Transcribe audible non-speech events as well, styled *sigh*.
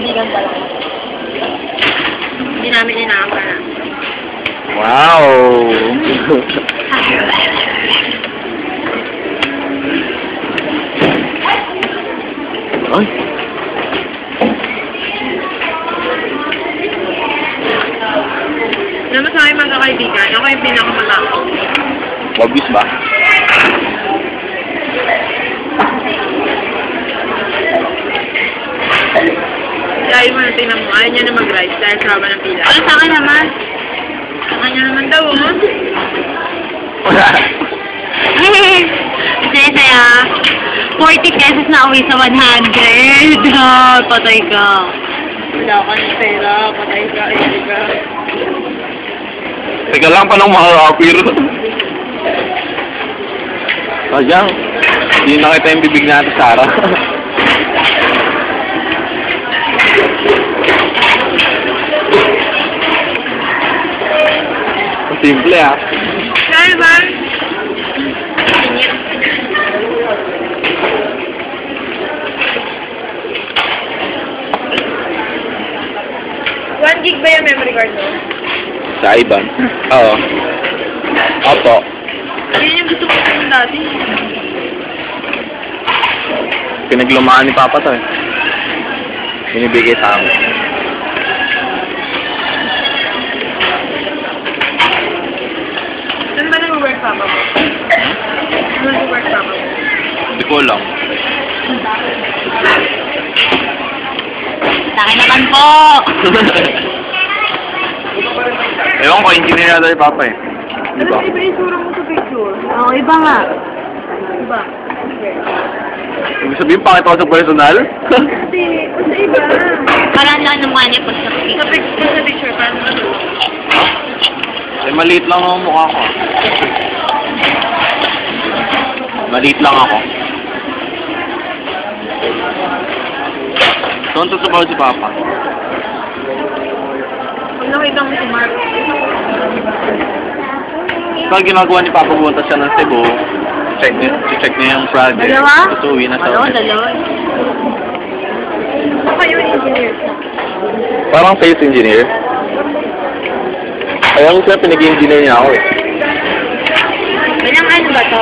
Kaibigan pa lang. Hindi namin inaamara. Wow! Ay, mo sa akin mga kaibigan, ako yung pinakamalakaw. obvious ba? Dahil mo na tingnan mo, ayaw niya na mag-rise dahil sa haba ng pila. Ano sa akin naman? Sa kanya naman daw, oh. *laughs* Saya saya. 40 pesos na uwi sa 100. Ha, *laughs* patay ka. Wala ka ng pera, patay ka, hindi ka. Teka lang, paano makakapir? *laughs* Sadyang, hindi nakita yung bibig natin, Sarah. Simple ah. Kaya ba? One gig ba yung memory card mo? Sa Iban. Oo. Opo. Yun yung gusto ko sa dati. Pinaglumaan ni Papa to eh. Binibigay sa amin. Hindi ko alam. Sa akin naman po. *laughs* Ewan ko, engineer na daw yung Papa eh. Di Ano ba? iba yung sura mo sa picture? Oo, iba nga. Iba? Ibig sabihin, pakita ko sa personal? Kasi, kasi iba. Parang lang ng money pag sa Sa picture. picture, sa picture, ba? eh, maliit lang ang mukha ko. Maliit lang ako. Tonto sa bawat si Papa. Nakita mo si Mark, Pag ginagawa ni Papa, pumunta siya ng Cebu. Check niya, check niya yung project. Dalawa? Tapos uwi na Ano, sa dalawa. ako kayo yung engineer. Parang sales engineer. Kaya ko siya pinag-engineer niya ako eh. Walang ano ba to?